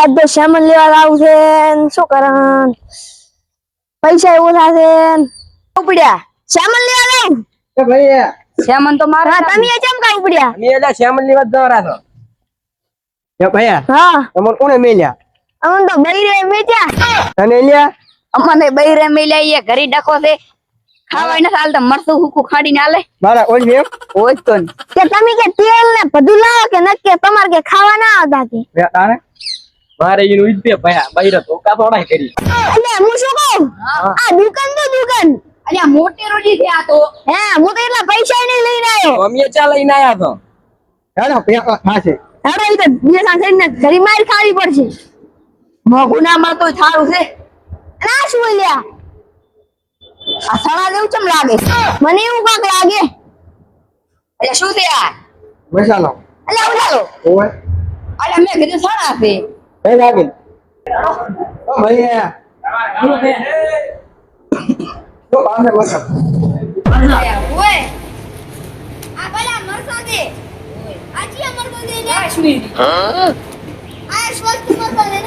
આજ તો સામાન લેવા આવું છે શું કરણ પૈસા એવું થશે ઉપડ્યા? સામાન લેવા કે ભાઈ સામાન તો મારા હા તમે કેમ કા ઉપડ્યા? મે એલા સામાન લેવા વાત જવા છો. કે ભાઈ હા. તમારે કોને મેલ્યા? અમન તો બૈરે મેચ્યા. અને લ્યા? અમને બૈરે મિલાઈએ ઘરી ડખો છે. ખાવાય નથી હાલતા મરતું હુકું ખાડીને હાલે. મારા ઓજ તો ને. કે તમે કે તેલ ને બધું લાવો કે નક્કી? કે તમારે કે ખાવા ના આવતા કે? તારે. મારે એનું ઈજ બે ભયા બૈરા તો કા થોડા કરી. એટલે હું શું કહું? આ દુકાન તો દુકાન. અલ્યા મોટી રોજી છે આ તો. હે હું તો એટલા પૈસા નહીં લઈને આવ્યો. અમે ચા લઈને આયા તો. હેડો ભેગા થાશે હેડો એ તો બે સાંસદ ને ઘરી માર ખાવી પડશે. મોઘું તો સારું છે. ના શું લ્યા. આ સાળા જેવું ચમ લાગે? મને એવું કાક લાગે. અરે શું થયા? આ મસાલો. એટલે ઉઠાલો ઓય અલ્યા મેં કીધું સાળા છે.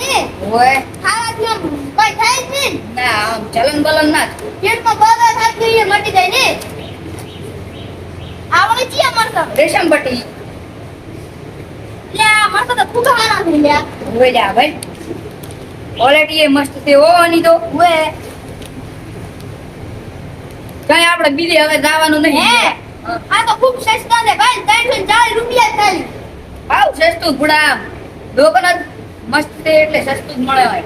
ને ઓય ખાવાથી આમ કઈ થાય જ નહીં ના આમ ચલન બલન ના પેટમાં બાધા થાય મટી જાય ને આ વળી ચિયા મરસા રેશમ પટ્ટી. લે આ મરસા તો ખૂબ સારા છે લ્યા. ઓય લ્યા ભાઈ. ક્વોલિટી એ મસ્ત છે ઓ આની તો. વે કઈ આપણે બીજે હવે જવાનું નહીં. આ તો ખૂબ સસ્તા છે ભાઈ ત્રણસો ચાલીસ રૂપિયા ખાલી. ભાવ સસ્તું ગુડા દુકાન જ મસ્ત છે એટલે સસ્તું જ મળે હોય.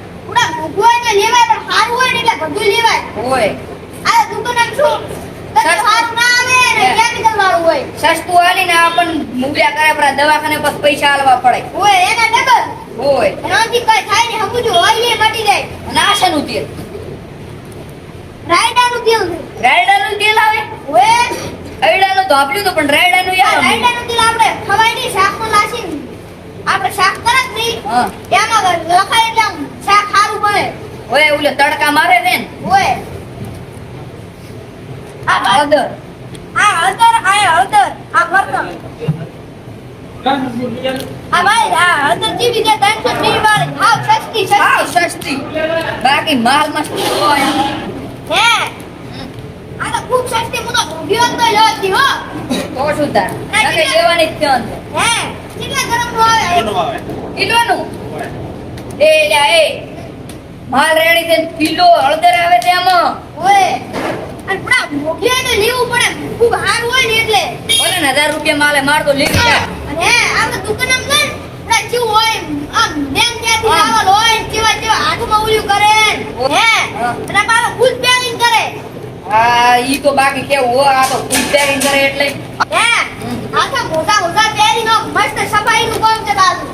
ને લેવાય પણ સારું હોય ને એટલે બધું લેવાય. હોય આ દુકાન શું? સારું ના આવે ને હે. કેમિકલ વાળું હોય. સસ્તું હાલીને આપણ મૂલ્યા કરે આપણા દવાખાને પછી પૈસા આલવા પડે. હોય એના ડબલ. હોય. એનાથી કઈ થાય ને સમજો હોય એ મટી જાય. અને આ તેલ. રાયડાનું તેલ રાયડાનું તેલ આવે? હોય. અયડાનું તો આપ્યું તો પણ રાયડાનું યાર રાયડાનું તેલ આપણે ખવાય શાકમાં લાસીને આપણે શાક કરે જ નહીં. એમાં લખાય એટલે શાક સારું બને ઓલે તડકા મારે ને. હોય. આ હળદર આ હળદર આ હળદર આ મરચાં આ ભાઈ આ હળદર જેવી છે ત્રણસો ત્રીસ વાળી હાવ સસ્તી સસ્તી. સસ્તી. બાકી માલ મસ્ત હોય. હે? આ તો ખૂબ સસ્તી હું તો ગયો તો લેતી હો. તો શું તાર નકે લેવાની જ ત્યાં હે? કેટલા ગરમ નો આવે? કિલોનું? એ લ્યા એ. માલ રેડી છે કિલો હળદર આવે છે આમાં ઓય અને પૂરા મોઘી હોય તો લેવું પડે ખૂબ હાર હોય ને એટલે. ઓલે ને હજાર રૂપિયા માલે માર તો લેવી જા અને આપણે દુકાન આમ ગઈ પૂરા હોય આમ બેન આમ. લાવલ હોય ને કેવા કેવા હાથમાં ઉલ્યું કરે હે. અને પાછો ખુદ પેકિંગ કરે. હા ઈ તો બાકી કેવું હો આ તો ફૂડ પેકિંગ કરે એટલે. હે આખા મોટા મોટા પહેરીને મસ્ત સફાઈનું કામ છે બાજુ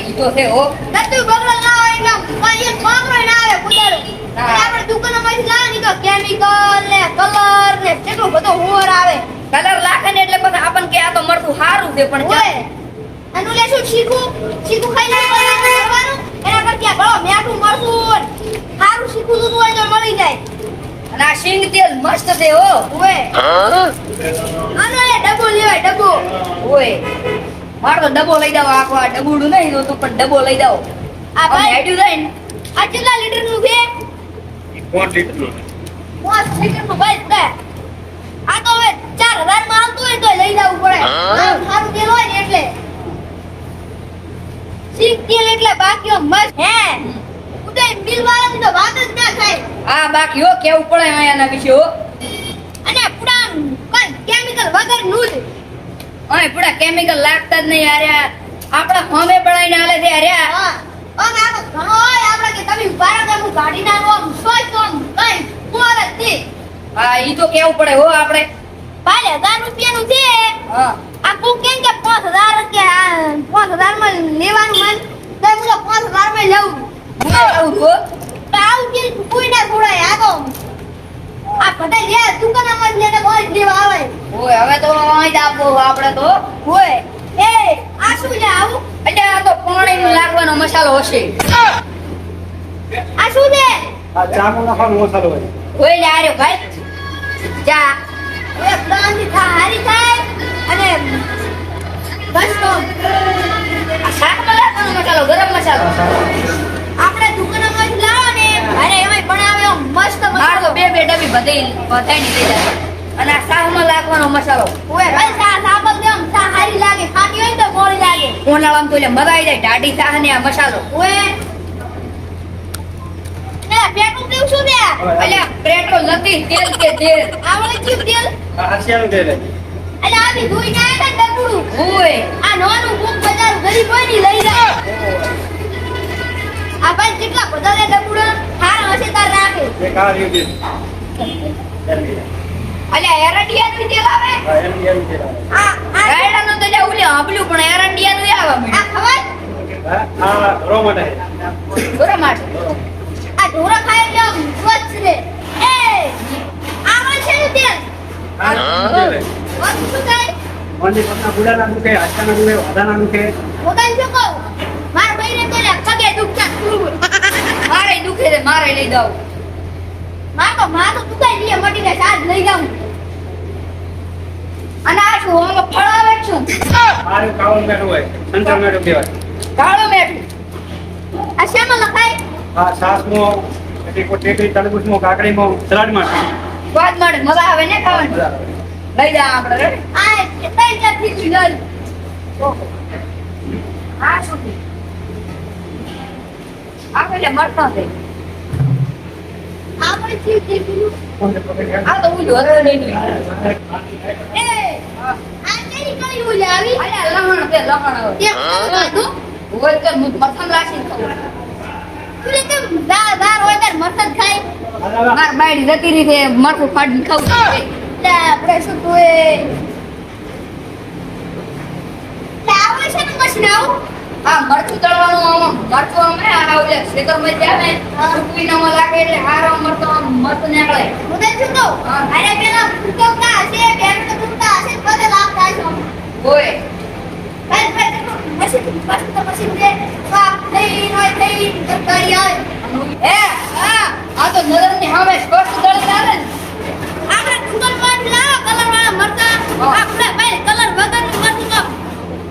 ઈ તો છે હો. નતું બગડો ના હોય એટલે આમ એક બગડો ના આવે કુદાડો આપણે દુકાનમાંથી લાવે તો કેમિકલ ને કલર ને કેટલો બધો હોર આવે. કલર લાખે ને એટલે પછી આપણને કે આ તો મળતું સારું છે પણ ઓય ચાલ. લે શું શીખું શીખું ખાઈ લે એના પર કરતા ભલો મેઠું મરસું સારું શીખું તો હોય તો મળી જાય. અને આ સિંગ તેલ મસ્ત છે હો. ઓય. આનો એ ડબ્બો લેવાય ડબ્બો. ઓય. મારો તો ડબ્બો લઈ જાવ આખો આ ડબુડું નહીં જોતું પણ ડબ્બો લઈ જાવ આ ભાઈ હેડ્યું જાય ને? આ કેટલા લીટરનું છે? પાંચ લીટર નો ભાઈ બે આ તો હવે ચાર હજારમાં આવતું હોય તો લઈ જવું પડે. સારું તેલ હોય ને એટલે. સિંક તેલ એટલે બાકી મસ્ત હે. ઉદય મિલ વાળાની તો વાત જ ના થાય. આ બાકી હો કેવું પડે અહીંયાના વિશે હો? અને પૂરા કઈ કેમિકલ વગરનું જ. અહીં પૂરા કેમિકલ લાગતા જ નહીં યાર આપણા હોમે પડાઈને આલે છે યાર હા તો તે ઈ તો કેવું પડે હો આપણે. ભાઈ હજાર રૂપિયાનું છે. આ તું કેમ કે પાંચ હજાર કે પાંચ હજારમાં લેવાનું મન તો હું તો પાંચ હજારમાં લેવું. હું આવું હો. આવું કે કોઈ ના છોડાય આ તો આ બધા લે દુકાનમાં જ લેને કોઈ દેવા આવે ઓય હવે તો અહીં જ આપવો આપણે તો. હોય એ આ શું છે આવું? એટલે આ તો પાણીનો લાગવાનો મસાલો હશે. આ શું છે? આ ચાનો નાખવાનો મસાલો હોય. કોઈ લે આરે ભાઈ. જા. એક દાંડી થા હારી થાય અને બસ તો. આ શાક નાખવાનો મસાલો ગરમ મસાલો. આપણે દુકાનમાંથી લાવો ને અરે એમાંય બનાવ્યો મસ્ત માર મસાલો બે બે ડબી બધી બધાયની લઈ જાય. અને આ શાકમાં લાગવાનો મસાલો. ઓય ભાઈ સા સાબલ દેમ સા હારી લાગે ખાતી હોય તો લાગે ઉનાળામાં તો એટલે મજા આવી જાય ટાઢી શાહ ને આ મસાલો. ઓય એ પેટનું શું દે અલ્યા પેટ્રોલ નથી તેલ કે તેલ. આવડે જીવ તેલ? હાસિયાનું તેલ હે. એટલે આની ધોઈ ના આવે ડબડું ઓય આ નાનું મુખ બજાર ગરીબ હોય ને લઈ જાય. આ ભાઈ કેટલા બધા લે ડબડું હાર હશે તાર રાખે. અલ્યા એરંડિયાનું તેલ આવે? હા, એરંડિયાનું તેલ આવે. આ આ રાયડાનું તો લ્યા ઉલ્યા આંબલ્યું પણ એરંડિયાનું ય આવે આ ખબર હા, આ રો માટે. હે. માટે. આ ઢોરા ખાય એટલે સ્વચ્છ રે એ આવડે છે ને તેલ આ શું થાય મોંડી પગના બુડાના દુખે, હાથના દુખે, વાધાના દુખે. પોતાને શું કહું? માર બહેને તો લે પગે દુખતા પૂરું મારે દુખે છે મારે લઈ દઉં માં તો માં તો દુખાઈ લીએ મટી જાય સાજ લઈ જાઉં. અને આ શું આમાં ફળ આવે શું? મારું ખાવાનું મેઠું હોય. સંતર મેઠું કહેવાય. કાળું મેઠું. આ શેમાં લખાય? આ છાશમાં, પછી કોઈ ટેકરી, તરબૂચમાં, કાકડીમાં, સલાડમાં. સ્વાદ મળે મજા આવે ને ખાવાની? લઈ જા આપણે આ આ એટલે મરતો છે. આપણે આ તો એ આ કેરી કઈ લહણ તે હોય કે હું મથમ રાખીને તું કેમ દાળ દાળ હોય તાર મરસદ ખાય માર બાયડી જતી રહી છે મરચું ફાડીને ખાવું છે. આપણે શું તું એ લે છે ને મશીન આવું આ મરચું તળવાનું આમાં મરચું અમે આ ઓલે ખેતરમાં જ્યાં ને સુકવીનામાં લાગે એટલે હારો મરચું આમ મરચું નીકળે હું તને શું કહું અરે પેલા ફૂટવતા હશે બેન તો હશે બધે લાભ થાય છે હોય ભાઈ ભાઈ નજરની સામે સ્પષ્ટ દળ આવે આપણે કલર વાળા ભાઈ કલર વગરનું મરચું તો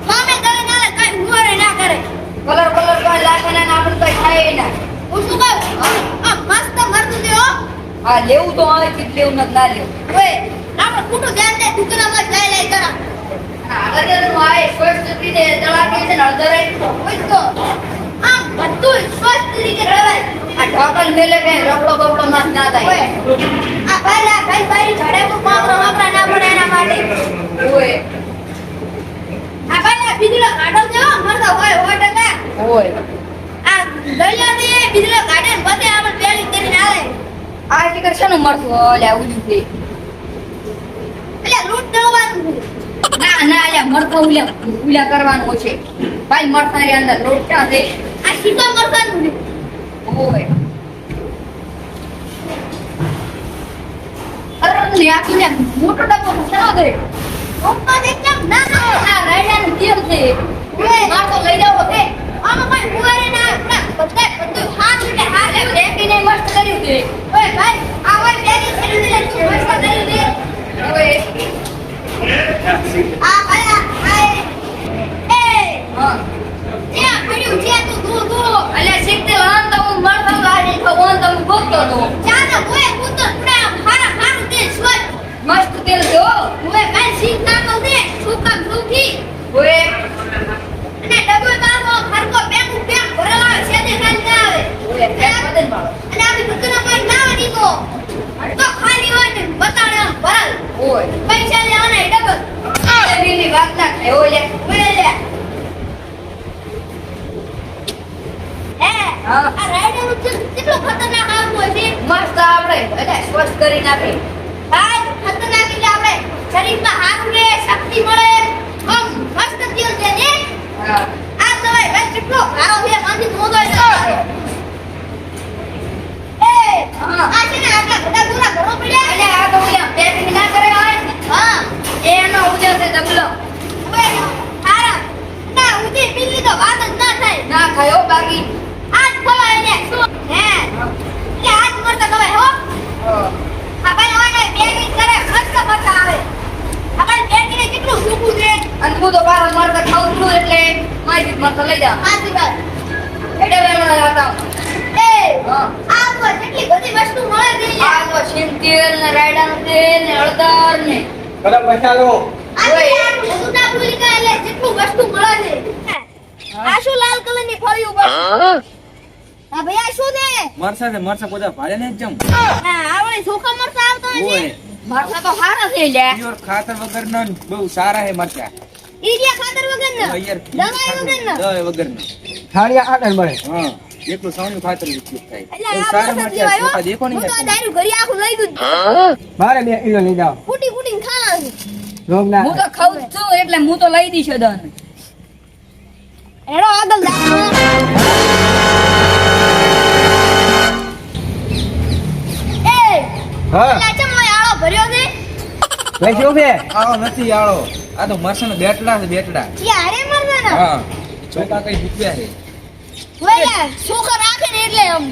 સામે દળે નાલે કઈ હુંવારે ના કરે કલર કલર કોઈ લાગે ને આપણે તો ખાય ના શું કહું આ મસ્ત મરતું છે હો, લેવું તો આવે કે લેવું નથી ના લેવું ઓય, આપણે ખોટું ધ્યાન દે દુકાનમાં જ લઈ લઈ કરા આ સ્પષ્ટ રીતે આ ઢોકળ મેલે કે પછી આપણે પેલી કરીને આવે આ ને મળતું ઓલે ઉજુ લૂંટ દળવાનું ના ના અલ્યા મરતા ઉલ્યા ઉલ્યા કરવાનો છે. ભાઈ મરતા ની અંદર લોટ દે આ સીધો મરકાનું છે. હોય અરે આખીને મોટો ડબ્બો ખસેડો દે. ઉપર એકદમ ના ના આ રાયડાનું તેલ છે. ઓય માર તો લઈ જાવ છે આમાં કોઈ હુવારે ના ના, બધું હાથ ઉડે હાથ એવું દેખીને મસ્ત કર્યું છે. ઓય ભાઈ, આ ઓય બેની છેડી દે મસ્ત કરી દે હોય આ ભાઈ આ આ એ હા ત્યાં પડ્યું છે. તું તો તો તો ઓય અને ડબો બાબો ખરકો પેક પેક ભરેલા છે તે ખાલી ના આવે હોય ફેર બદલ પાડો અને આપણી દુકાનમાં કોઈ ના વળી તો તો ખાલી હોય ને બતાડે આમ ભરાલ હોય પૈસા લેવાના એ ડબલ એની વાત ના થાય હોય ઓય લે હે હા. આ રાઈડરનું તેલ કેટલું ખતરનાક આવતું હોય છે મસ્ત આપણે એટલે સ્વચ્છ કરી નાખે ભાઈ ખતરનાક એટલે આપણે શરીરમાં હારું રહે શક્તિ મળે. આમ મસ્ત તેલ છે ને? આ દવાઈ ભાઈ કેટલો? ખારો છે. માંથી મોદો એ હા. આ છે ને આપણા બધા દૂરા ઘરો પડ્યા એટલે આ તો ઓલા પેકિંગ ના કરે હોય હા એનો ઉજર છે ડબલો ઓય હારા ના ઉધી બિલ્લી તો વાત જ ના થાય ના ખાયો બાકી આજ ખવાય ને શું હે એટલે આજ મરતા ખવાય હો આ ભાઈ ઓને બેગી કરે મસ્ત મસ્ત આવે આ ભાઈ બેગીને કેટલું સૂકું છે અને હું તો બાર મરતા ખાઉં છું એટલે મારી મરતા લઈ જાવ સાચી વાત. એટલે વેલા હતા એ હા. આ તો કેટલી બધી વસ્તુ મળે છે આ તો સિંગ તેલ ને રાયડાનું તેલ ને હળદર ને. ગરમ મસાલો. આ તો યાર ભૂલી ગયા એટલે જેટલું વસ્તુ મળે છે. આ શું લાલ કલરની ફળી ઉપર? આ ભાઈ આ શું છે? મરસા છે મરસા બધા ભાડે ને જમ હા આવડે સુખા મરચા આવતો હોય છે. મરસા તો હારા છે લે ખાતર વગર ના બહુ સારા હે મરચા. ઈડિયા ખાતર વગરનો? દવાઈ વગરનો? દવાઈ થાળિયા આટલ મળે. હા એકલું ખાતર ઉપયોગ થાય. સારા ચોખા હો. દેખો ને તો દારૂ ઘરી આખું લઈ ગયું મારે બે કિલો લઈ જાવ ફૂટી ફૂટીને ખાવાનું. રોગ ના હું તો ખાઉં છું એટલે હું તો લઈ દઈશ દન એડો આગળ એ હા. ચમ આળો ભર્યો છે? ભાઈ શું છે આવો નથી આળો. આ તો મરસા બેટડા છે બેટડા. ક્યારે મરશે ને હા. ચોખા કઈ ભૂખ્યા છે? ઓય છોકરા રાખે ને એટલે આમ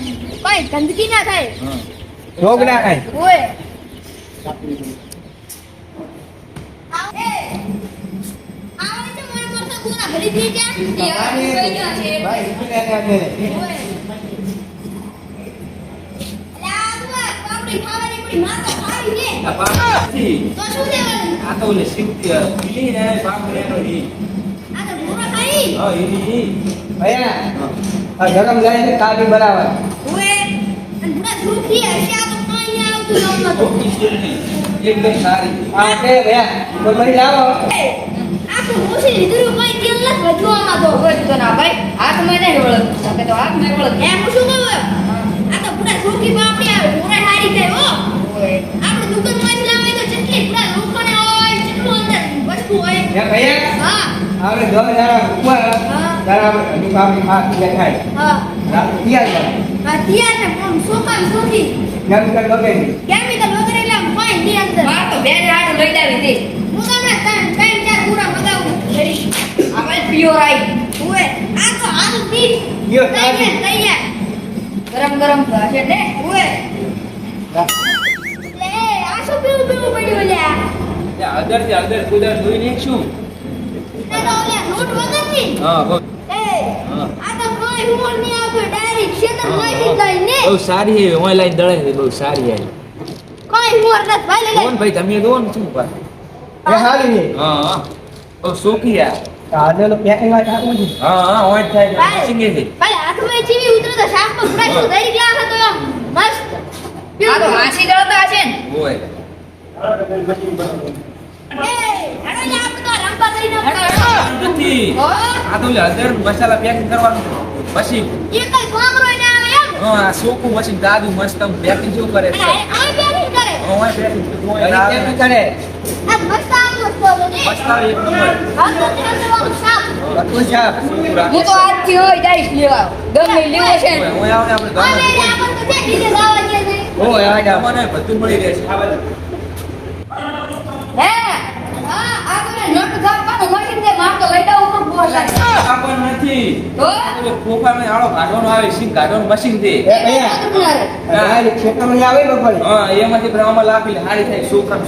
કઈ ગંદકી ના થાય. હા. રોગ ના થાય. ઓય. ભાઈ ને ને બાપ ને બાપ ગરમ જાય છે કાઢી બરાબર. આ તો કાંઈ ના આવતું નહોતું. ચોખ્ખી શેરડી. એકદમ સારી. આ કે ભૈયા કોઈ લાવો આ તો ઓછી લીધું કોઈ તેલ નથી વધવામાં તો. ઓય તો ના ભાઈ હાથ મેં નહીં તો હાથ મેં વળત એમ શું કહું? આ તો પૂરા સુખી પાપડી આવે પૂરા હારી થાય હો. હે ભૈયા હા. આપણે દો જરા ઉપર હા. હજી આપણી હાથ તૈયાર થાય. હા. તૈયાર હા આ તૈયાર ને આમ સોખા ને સોખી જેમ કે બગડે કેમિકલ વગર એટલે આમ કોઈ દી અંદર માર તો બે હાથ લઈ જાવી દે હું તમને ત્રણ ત્રણ ચાર પૂરા મગાવું આપણે પ્યોર આઈ. ઓય આ તો હાલ પી લ્યો, તૈયાર તાજી. તૈયાર. ગરમ ગરમ હશે ને? ઓય લે આ શું પીવું પીવું પડ્યું લ્યા અદર કુદર ધોઈ ના વગરની હા બહુ એ હા. આ તો કોઈ હુમર નહીં આવતું ડાયરેક્ટ ખેતરમાંથી જ લઈને બહુ સારી છે દળે બહુ સારી છે. કોઈ હુમર ભાઈ કોણ ભાઈ તમે દો ને શું પા એ હારી છે. હા હા. બહુ સોખી આ. આજે પેકિંગમાં થાકું હા હા ઓય થાય સિંગે છે. ભાઈ હાથમાં ચીવી ઉતરે તો શાક તો ફ્રેશ થઈ ગયા હશે મસ્ત. આ તો વાસી દળતા હશે ને. ઓય. આ તો ઓલે મસાલા પેકિંગ કરવાનું મશીન હા સોકું મશીન દાદુ મસ્ત પેકિંગ શું કરે છે હા તો આજથી હોય બધું મળી રહેશે હે? હા આ તો નોટ કાપવાનું મશીન છે માર તો લઈ ઉપર બોલ લાગે. આ નથી. તો ઓલો ખોખામાં આળો કાઢવાનો આવે સિંગ કાઢવાનું મશીન છે? એ ભૈયા આ ખેતરમાં આવે બપોરે. હા એમાંથી બ્રાહ્મણ લાખી હારી થાય સોખા.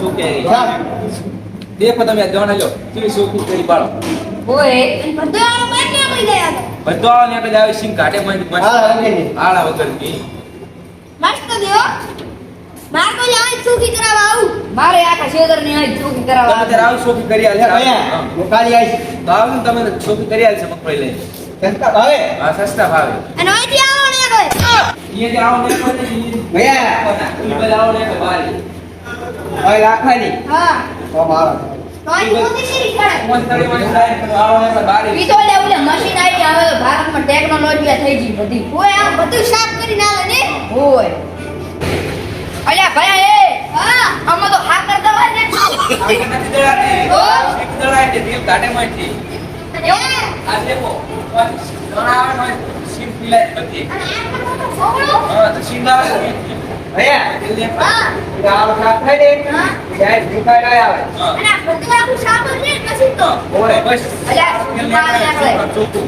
ને દેખો તમે દોણા લો કેવી સોખી કરી પાડો ઓય બધો ને બધો આવે ને એટલે આવે સિંગ કાઢે મસ્ત વગરની. આળા મસ્ત દેવો. માર તો કરાવવા આવું. મારે આખા શેદરની અહીં ચોકી તમે કરાવવા ત્યારે આવું સોખી કરી એ આલશે ભૈયા હું. કાલી તો આવું તમે કરી આલશે મગફળી લઈને. ભાવે? હા સસ્તા ભાવે. અને અહીંથી આવો ને કોઈ અહીંયા આવો ને કોઈ ભૈયા ઈ બધા આવો ને બારી હવે રાખવાની હા. તો મારો. ટેકનોલોજી થઈ ગઈ બધી. કોઈ આ બધું સાફ કરીને નાખે ને. ઓય. અલ્યા ભયા એ! હા. અમે તો હા કરતા હોય ને. નથી દળાતી ઓ એક દળાય છે તેલ કાઢે માંથી એ આ દેખો દળાવે આવે સીમ પીલાય છોકરો હા તો સીમ ના ભૈયા ને હા. ગાળ ને હા. જાય ભૂખાય ના આવે. અને બધું આખું સાફ ને પછી તો? ઓય બસ. અલ્યા ને નાખે. ચોખ્ખું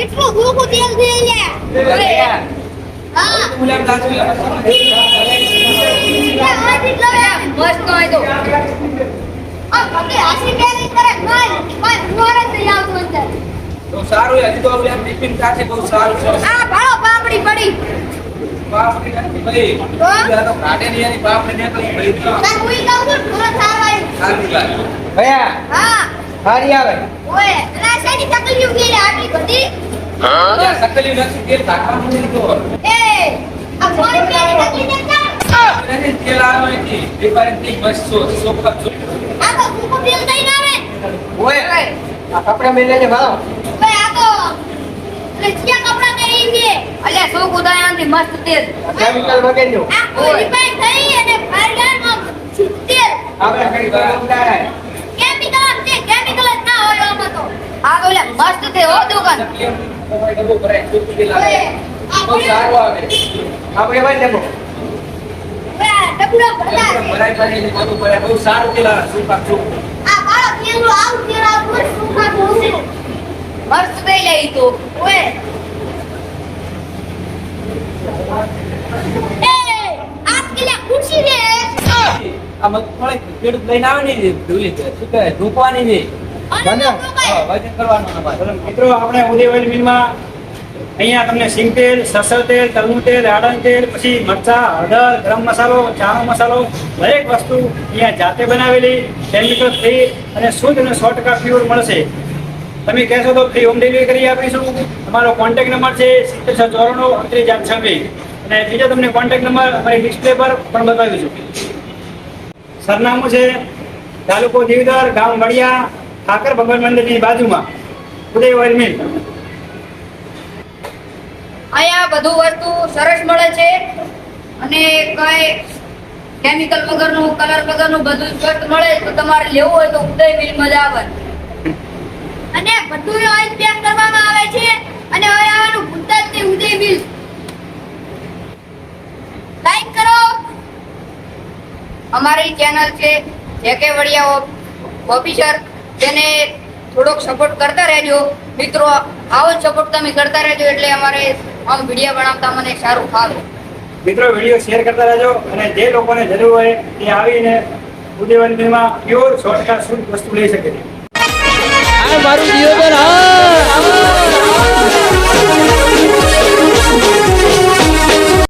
કેટલું ભૂખું તેલ છે લે હા ગુલાબ ત્રાસી ઓલી બાજુ. લે, આ કેટલો હે? મસ્ત હોય તો આ ભગે હાસી પેલી કરે કોઈ કોઈ મોર જ નહીં અંદર તો સારું હજી તો ઓલી આમ ટીપણી બહુ સારું છે. આ ભાળો પાપડી પડી બાપડી નથી ભાઈ. આ તો કાઢેલી એની બાપડી નીકળી ભાઈ. તાર હુઈ જાઉં છું થોડો સારો આવ્યો. સારું લાગે. ભયા હા હારી આવે ઓય તકલીફ ગઈ આટલી બધી નથી, નથી નથી, નથી. કપડા મેં લઈને ભાવ કપડાં છે. અલ્યા શું કુદાય આમથી મસ્ત તેલ? કેમિકલ વગેરે આ કોઈ રિફાઈન થઈ અને ફાયદામાં તેલ. આપણે કઈ ઉતારાય કેમિકલ છે કેમિકલ ના હોય આમાં તો. આ મસ્ત તે હો દુકાન. તમારે ડબ્બો ભરાય, આવે. ઓય બહુ સારું આવે. આપણે ભાઈ છે ભરાય આવે, ને શું કહેવાય? ધૂપવાની છે. મિત્રો આપણે ઉદય ઓઇલ મિલમાં અહીંયા તમને સિંગ તેલ સસર તેલ તલનું તેલ આડન તેલ પછી મરચા હળદર ગરમ મસાલો ચાનો મસાલો દરેક વસ્તુ અહીંયા જાતે બનાવેલી કેમિકલ ફ્રી અને શુદ્ધ અને સો ટકા પ્યોર મળશે. તમે કહેશો તો ફ્રી હોમ ડિલિવરી કરી આપીશું. અમારો કોન્ટેક્ટ નંબર છે સિત્તેર છ ચોરાણું અડત્રીસ ચાર છવ્વીસ. અને બીજો તમને કોન્ટેક્ટ નંબર અમારી ડિસ્પ્લે પર પણ બતાવીશું. સરનામું છે તાલુકો દીવદર ગામ વડિયા ઠાકર ભગવાન મંદિરની બાજુમાં. ઉદય ઓઇલ મિલ અહીંયા બધું વસ્તુ સરસ મળે છે અને કઈ કેમિકલ વગરનું કલર વગરનું બધું સ્વસ્થ મળે તો તમારે લેવું હોય તો ઉદય મિલ મજા આવે. અને બધું ઓઇલ પેક કરવામાં આવે છે અને હવે આવવાનું ભૂલતા જ ઉદય મિલ. લાઈક કરો. અમારી ચેનલ છે, જે કે વડિયા ઓફિસર તેને થોડોક સપોર્ટ કરતા રહેજો. મિત્રો આવો સપોર્ટ તમે કરતા રહેજો એટલે અમારે આમ વીડિયો બનાવતા મને સારું ફાવે. મિત્રો વીડિયો શેર કરતા રહેજો અને જે લોકોને જરૂર હોય તે આવીને ઉદયવન મિલમાં પ્યોર શોર્ટકટ શુદ્ધ વસ્તુ લઈ શકે છે. આ મારું જીવન હા